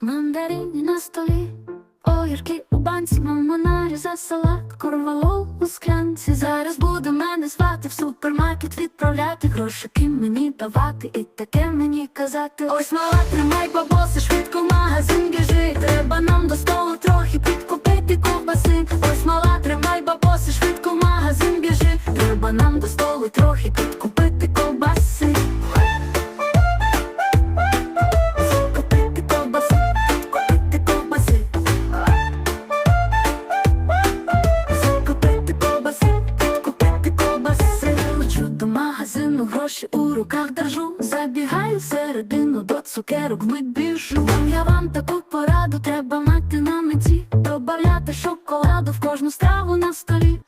Мандарини на столі, огірки у банці, мама наріза салат, корвалол у склянці. Зараз буде мене звати в супермаркет відправляти, грошики мені давати і таке мені казати. Ось мала, тримай бабоси, швидко в магазин біжи. Треба нам до столу трохи підкупити ковбаси. Ось мала, тримай бабоси, швидко в магазин біжи. Треба нам до столу трохи підкупити гроші у руках держу, забігаю середину до цукерок вмить біжу. Я вам таку пораду треба мати на меті, добавляти шоколаду в кожну страву на столі.